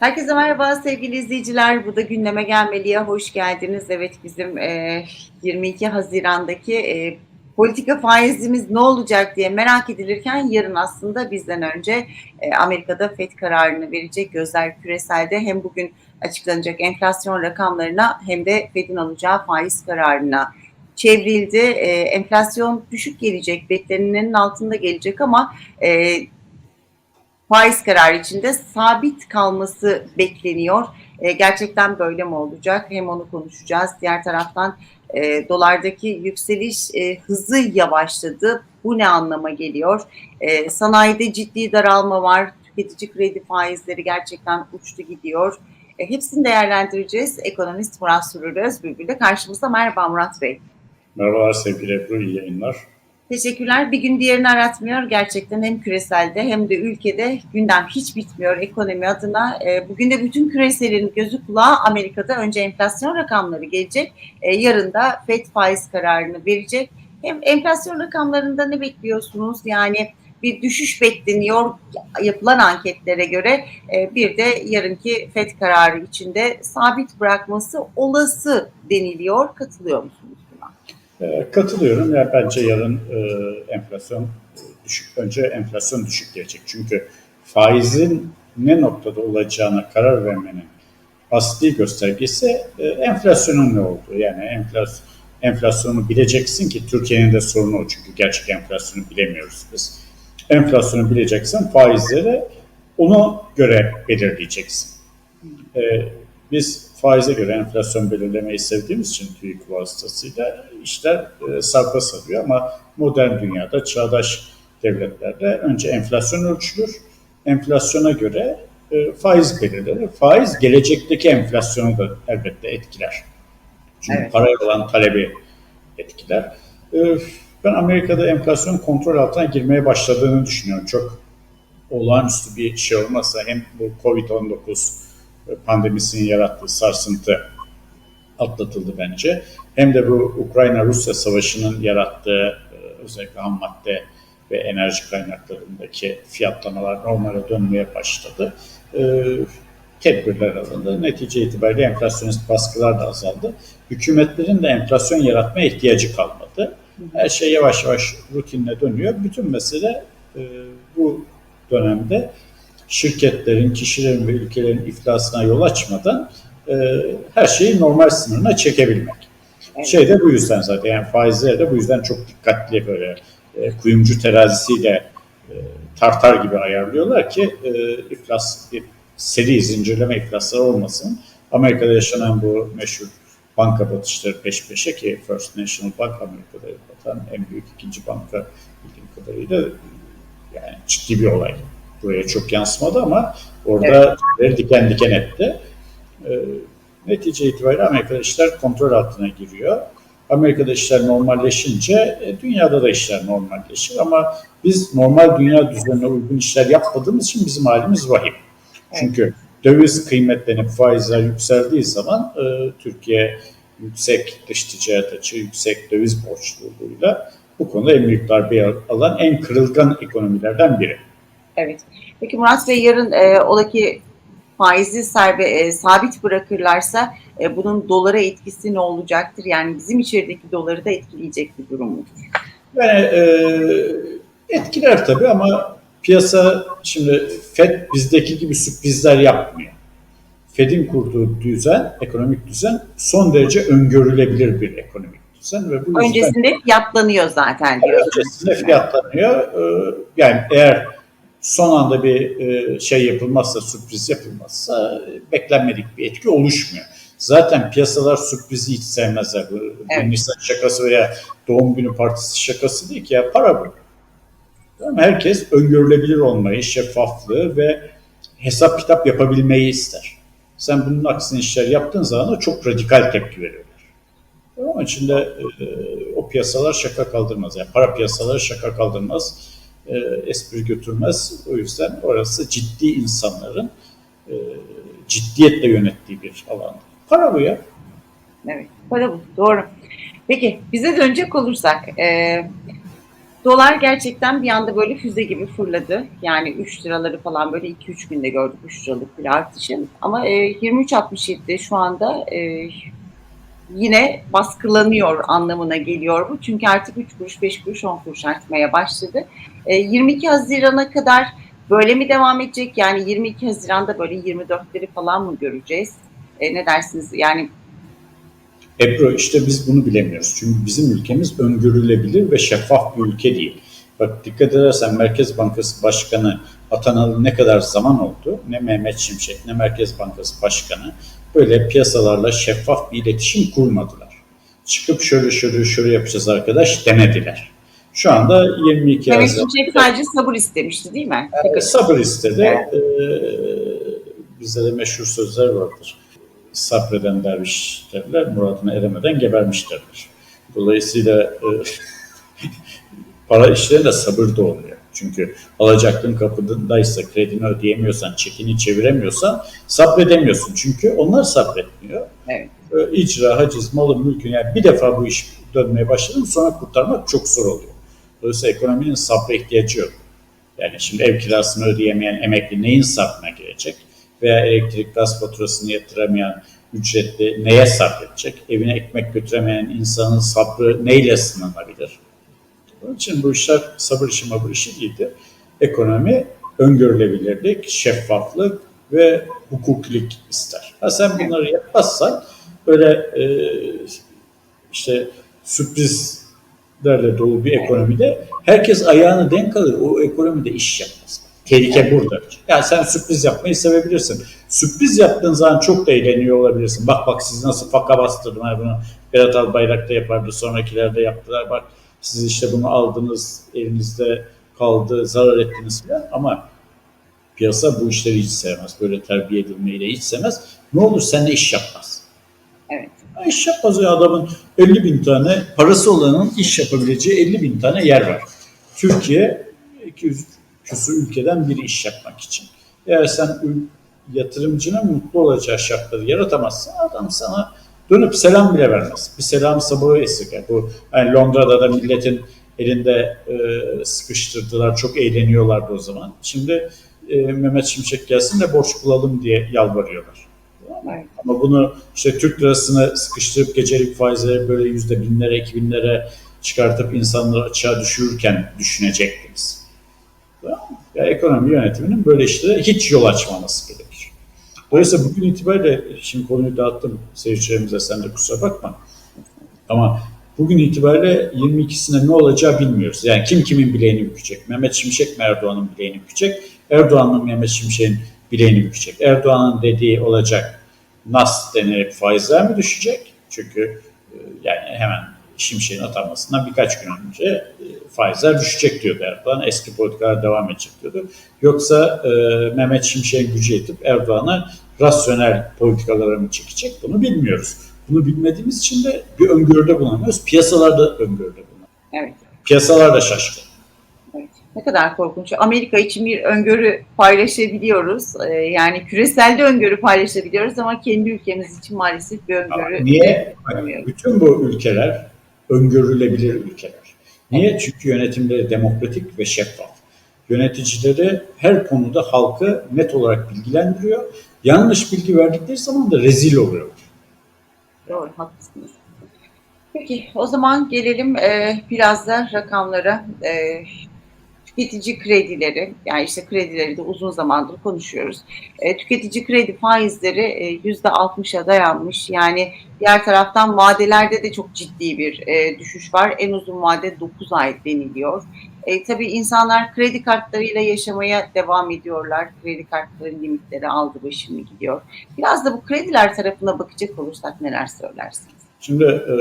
Herkese merhaba sevgili izleyiciler. Bu da gündeme gelmeliye hoş geldiniz. Evet bizim e, 22 Haziran'daki e, politika faizimiz ne olacak diye merak edilirken yarın aslında bizden önce e, Amerika'da FED kararını verecek. Gözler küreselde hem bugün açıklanacak enflasyon rakamlarına hem de FED'in alacağı faiz kararına çevrildi. E, enflasyon düşük gelecek, beklenenin altında gelecek ama e, faiz kararı içinde sabit kalması bekleniyor. E, gerçekten böyle mi olacak? Hem onu konuşacağız. Diğer taraftan e, dolardaki yükseliş e, hızı yavaşladı. Bu ne anlama geliyor? E, sanayide ciddi daralma var. Tüketici kredi faizleri gerçekten uçtu gidiyor. E, hepsini değerlendireceğiz. Ekonomist Murat Surur Özbülbül de karşımızda. Merhaba Murat Bey. Merhabalar sevgili Ebru, iyi yayınlar. Teşekkürler. Bir gün diğerini aratmıyor. Gerçekten hem küreselde hem de ülkede gündem hiç bitmiyor ekonomi adına. E, bugün de bütün küreselin gözü kulağı Amerika'da önce enflasyon rakamları gelecek. E, yarın da FED faiz kararını verecek. Hem enflasyon rakamlarında ne bekliyorsunuz? Yani bir düşüş bekleniyor yapılan anketlere göre. E, bir de yarınki FED kararı içinde sabit bırakması olası deniliyor. Katılıyor musunuz? E, katılıyorum. Ya bence yarın e, enflasyon düşük. Önce enflasyon düşük gelecek. Çünkü faizin ne noktada olacağına karar vermenin asli göstergesi e, enflasyonun ne olduğu. Yani enflasyon enflasyonu bileceksin ki Türkiye'nin de sorunu o çünkü gerçek enflasyonu bilemiyoruz biz. Enflasyonu bileceksin, faizleri ona göre belirleyeceksin. E, biz faize göre enflasyon belirlemeyi sevdiğimiz için TÜİK vasıtasıyla işler e, sarpa sarıyor ama modern dünyada, çağdaş devletlerde önce enflasyon ölçülür. Enflasyona göre e, faiz belirlenir. Faiz gelecekteki enflasyonu da elbette etkiler. Çünkü Evet. paraya olan talebi etkiler. E, ben Amerika'da enflasyon kontrol altına girmeye başladığını düşünüyorum. Çok olağanüstü bir şey olmazsa hem bu Covid-19 pandemisinin yarattığı sarsıntı atlatıldı bence. Hem de bu Ukrayna-Rusya savaşının yarattığı e, özellikle ham madde ve enerji kaynaklarındaki fiyatlamalar normale dönmeye başladı. E, Tedbirler alındı. Netice itibariyle enflasyonist baskılar da azaldı. Hükümetlerin de enflasyon yaratmaya ihtiyacı kalmadı. Her şey yavaş yavaş rutinine dönüyor. Bütün mesele e, bu dönemde şirketlerin, kişilerin ve ülkelerin iflasına yol açmadan her şeyi normal sınırına çekebilmek. Evet. Şey de bu yüzden zaten yani faizler de bu yüzden çok dikkatli böyle e, kuyumcu terazisiyle e, tartar gibi ayarlıyorlar ki e, iflas bir seri zincirleme iflasları olmasın. Amerika'da yaşanan bu meşhur banka batışları peş peşe ki First National Bank Amerika'da batan en büyük ikinci banka bildiğim kadarıyla yani ciddi bir olay. Buraya çok yansımadı ama orada evet. diken diken etti. E, netice itibariyle Amerika'da işler kontrol altına giriyor. Amerika'da işler normalleşince e, dünyada da işler normalleşir ama biz normal dünya düzenine uygun işler yapmadığımız için bizim halimiz vahim. Çünkü döviz kıymetlenip faizler yükseldiği zaman e, Türkiye yüksek dış ticaret açığı, yüksek döviz borçluluğuyla bu konuda en büyük darbe alan en kırılgan ekonomilerden biri. Evet. Peki Murat Bey yarın e, oradaki faizi serbe, e, sabit bırakırlarsa e, bunun dolara etkisi ne olacaktır? Yani bizim içerideki doları da etkileyecek bir durum mudur? Yani e, etkiler tabii ama piyasa şimdi FED bizdeki gibi sürprizler yapmıyor. FED'in kurduğu düzen, ekonomik düzen son derece öngörülebilir bir ekonomik düzen ve bu yüzden Öncesinde fiyatlanıyor zaten diyorsunuz. öncesinde fiyatlanıyor. E, yani eğer son anda bir e, şey yapılmazsa, sürpriz yapılmazsa e, beklenmedik bir etki oluşmuyor. Zaten piyasalar sürprizi hiç sevmezler. Bu Evet. Nisan şakası veya doğum günü partisi şakası değil ki ya para bu. Tamam? Herkes öngörülebilir olmayı, şeffaflığı ve hesap kitap yapabilmeyi ister. Sen bunun aksine işler yaptığın zaman da çok radikal tepki veriyorlar. Onun için de e, o piyasalar şaka kaldırmaz. Yani para piyasaları şaka kaldırmaz e, espri götürmez. O yüzden orası ciddi insanların e, ciddiyetle yönettiği bir alan. Para bu ya. Evet, para bu. Doğru. Peki bize dönecek olursak e, Dolar gerçekten bir anda böyle füze gibi fırladı. Yani 3 liraları falan böyle 2-3 günde gördük 3 liralık bir artışı. Ama e, 23.67 şu anda e, yine baskılanıyor anlamına geliyor bu. Çünkü artık 3 kuruş, 5 kuruş, 10 kuruş artmaya başladı. E, 22 Haziran'a kadar böyle mi devam edecek? Yani 22 Haziran'da böyle 24'leri falan mı göreceğiz? E, ne dersiniz? Yani Ebru işte biz bunu bilemiyoruz. Çünkü bizim ülkemiz öngörülebilir ve şeffaf bir ülke değil. Bak dikkat edersen Merkez Bankası Başkanı atanalı ne kadar zaman oldu? Ne Mehmet Şimşek ne Merkez Bankası Başkanı böyle piyasalarla şeffaf bir iletişim kurmadılar. Çıkıp şöyle şöyle şöyle yapacağız arkadaş demediler. Şu anda 22 Mehmet Haziran. Şimşek sadece sabır istemişti değil mi? Ee, sabır istedi. Ee, bizde de meşhur sözler vardır. Sabreden derviş derler, muradına eremeden gebermiş derler. Dolayısıyla e, para işlerinde sabır da oluyor. Çünkü alacaklığın kapındaysa, kredini ödeyemiyorsan, çekini çeviremiyorsan sabredemiyorsun. Çünkü onlar sabretmiyor. Evet. E, icra, haciz, malın, mülkün yani bir defa bu iş dönmeye başladı mı sonra kurtarmak çok zor oluyor. Dolayısıyla ekonominin sabra ihtiyacı yok. Yani şimdi ev kirasını ödeyemeyen emekli neyin sabrına girecek? Veya elektrik gaz faturasını yatıramayan ücretli neye sabredecek? Evine ekmek götüremeyen insanın sabrı neyle sınanabilir? Onun için bu işler sabır işi mabır işi değildi. Ekonomi öngörülebilirlik, şeffaflık ve hukukilik ister. Ha sen bunları yapmazsan böyle e, işte sürprizlerle dolu bir ekonomide herkes ayağını denk alır. O ekonomide iş yapmaz. Tehlike burada. Yani sen sürpriz yapmayı sevebilirsin. Sürpriz yaptığın zaman çok da eğleniyor olabilirsin. Bak bak siz nasıl faka bastırdım. Yani bunu Berat Albayrak da yapardı. Sonrakiler de yaptılar. Bak siz işte bunu aldınız, elinizde kaldı, zarar ettiniz falan. Ama piyasa bu işleri hiç sevmez. Böyle terbiye edilmeyi de hiç sevmez. Ne olur sen de iş yapmaz. İş yapmaz ya adamın 50 bin tane parası olanın iş yapabileceği 50 bin tane yer var. Türkiye 200 küsur ülkeden biri iş yapmak için. Eğer sen yatırımcının mutlu olacağı şartları yaratamazsan adam sana dönüp selam bile vermez. Bir selam sabahı esirger. Bu yani Londra'da da milletin elinde e, sıkıştırdılar. Çok eğleniyorlardı o zaman. Şimdi e, Mehmet Şimşek gelsin de borç bulalım diye yalvarıyorlar. Evet. Ama bunu işte Türk lirasını sıkıştırıp gecelik faizleri böyle yüzde binlere, iki binlere çıkartıp insanları açığa düşürürken düşünecektiniz. Ya ekonomi yönetiminin böyle işlere hiç yol açmaması gerekir. Dolayısıyla bugün itibariyle, şimdi konuyu dağıttım seyircilerimize sen de kusura bakma. Ama bugün itibariyle 22'sine ne olacağı bilmiyoruz. Yani kim kimin bileğini bükecek? Mehmet Şimşek mi Erdoğan'ın bileğini bükecek? Erdoğan'ın Mehmet Şimşek'in bileğini bükecek. Erdoğan'ın dediği olacak nas denilip faizler mi düşecek? Çünkü yani hemen Şimşek'in atanmasından birkaç gün önce e, faizler düşecek diyordu Erdoğan. Eski politikalar devam edecek diyordu. Yoksa e, Mehmet Şimşek'in gücü yetip Erdoğan'a rasyonel politikalara mı çekecek bunu bilmiyoruz. Bunu bilmediğimiz için de bir öngörüde bulunamıyoruz. Piyasalar da öngörüde bulunuyor. Evet. Piyasalar da şaşkın. Evet. Ne kadar korkunç. Amerika için bir öngörü paylaşabiliyoruz. Ee, yani küresel de öngörü paylaşabiliyoruz ama kendi ülkemiz için maalesef bir öngörü. Ama niye? Bütün bu ülkeler öngörülebilir ülkeler. Niye? Çünkü yönetimleri demokratik ve şeffaf. Yöneticileri her konuda halkı net olarak bilgilendiriyor. Yanlış bilgi verdikleri zaman da rezil oluyor. Doğru, haklısınız. Peki, o zaman gelelim e, biraz da rakamlara. E, tüketici kredileri, yani işte kredileri de uzun zamandır konuşuyoruz. E, tüketici kredi faizleri e, %60'a dayanmış. Yani diğer taraftan vadelerde de çok ciddi bir e, düşüş var. En uzun vade 9 ay deniliyor. E, tabii insanlar kredi kartlarıyla yaşamaya devam ediyorlar. Kredi kartları limitleri aldı başını gidiyor. Biraz da bu krediler tarafına bakacak olursak neler söylersiniz? Şimdi e,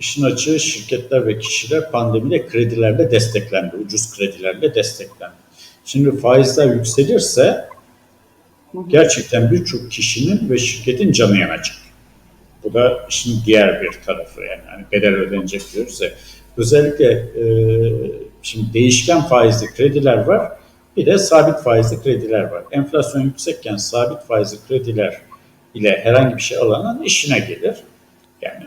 işin açığı şirketler ve kişiler pandemide kredilerle desteklendi. Ucuz kredilerle desteklendi. Şimdi faizler yükselirse gerçekten birçok kişinin ve şirketin canı yanacak. Bu da işin diğer bir tarafı yani. yani bedel ödenecek diyoruz ya. Özellikle e, şimdi değişken faizli krediler var. Bir de sabit faizli krediler var. Enflasyon yüksekken sabit faizli krediler ile herhangi bir şey alanın işine gelir. Yani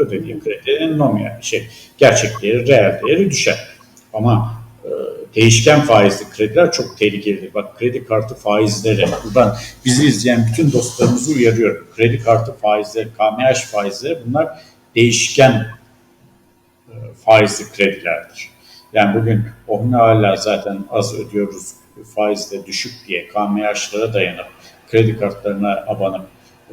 ödediği kredinin nominal şey gerçek değeri, reel değeri düşer. Ama e, değişken faizli krediler çok tehlikelidir. Bak kredi kartı faizleri, buradan bizi izleyen bütün dostlarımızı uyarıyorum. Kredi kartı faizleri, KMH faizleri bunlar değişken e, faizli kredilerdir. Yani bugün onu hala zaten az ödüyoruz faiz de düşük diye KMH'lara dayanıp kredi kartlarına abanıp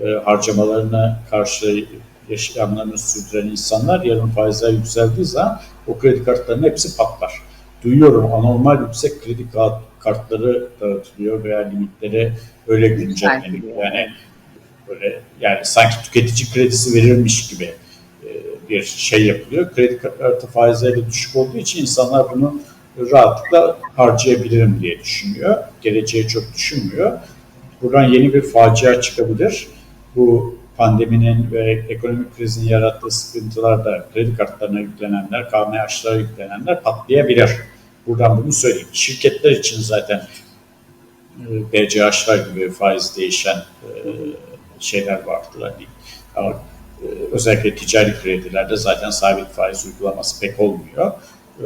e, harcamalarına karşı yaşamlarını sürdüren insanlar yarın faizler yükseldiği zaman o kredi kartlarının hepsi patlar. Duyuyorum anormal yüksek kredi kart- kartları dağıtılıyor veya limitleri öyle. Yükseltiliyor. Yani böyle yani sanki tüketici kredisi verilmiş gibi e, bir şey yapılıyor. Kredi kartı faizleri düşük olduğu için insanlar bunu rahatlıkla harcayabilirim diye düşünüyor. Geleceği çok düşünmüyor. Buradan yeni bir facia çıkabilir. Bu pandeminin ve ekonomik krizin yarattığı sıkıntılar da kredi kartlarına yüklenenler, KMH'lara yüklenenler patlayabilir. Buradan bunu söyleyeyim. Şirketler için zaten e, BCH'lar gibi faiz değişen e, şeyler vardır. Hani, ama, e, özellikle ticari kredilerde zaten sabit faiz uygulaması pek olmuyor.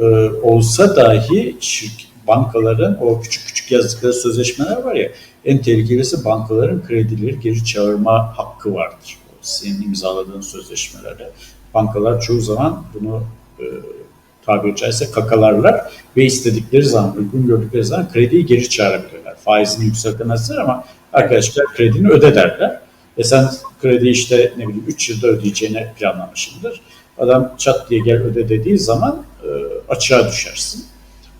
E, olsa dahi şirk, bankaların o küçük küçük yazdıkları sözleşmeler var ya en tehlikelisi bankaların kredileri geri çağırma hakkı vardır. Senin imzaladığın sözleşmelerde. Bankalar çoğu zaman bunu e, tabiri caizse kakalarlar ve istedikleri zaman, uygun gördükleri zaman krediyi geri çağırabilirler. Faizini yükseltemezler ama arkadaşlar kredini öde derler. E sen kredi işte ne bileyim 3 yılda ödeyeceğini planlamışsındır. Adam çat diye gel öde dediği zaman e, açığa düşersin.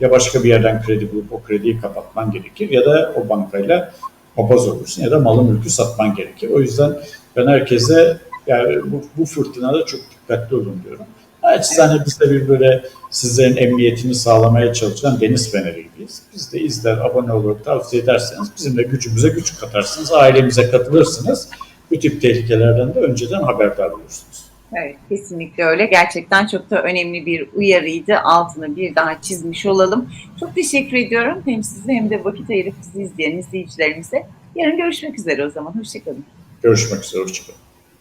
Ya başka bir yerden kredi bulup o krediyi kapatman gerekir ya da o bankayla papaz olursun ya da malı mülkü satman gerekir. O yüzden ben herkese yani bu, bu fırtınada çok dikkatli olun diyorum. Naçizane biz de bir böyle sizlerin emniyetini sağlamaya çalışan deniz feneri gibiyiz. Biz de izler, abone olur, tavsiye ederseniz bizim de gücümüze güç katarsınız, ailemize katılırsınız. Bu tip tehlikelerden de önceden haberdar olursunuz. Evet kesinlikle öyle. Gerçekten çok da önemli bir uyarıydı. Altını bir daha çizmiş olalım. Çok teşekkür ediyorum. Hem size hem de vakit ayırıp bizi izleyen izleyicilerimize. Yarın görüşmek üzere o zaman. Hoşçakalın. Görüşmek üzere, hoşçakalın.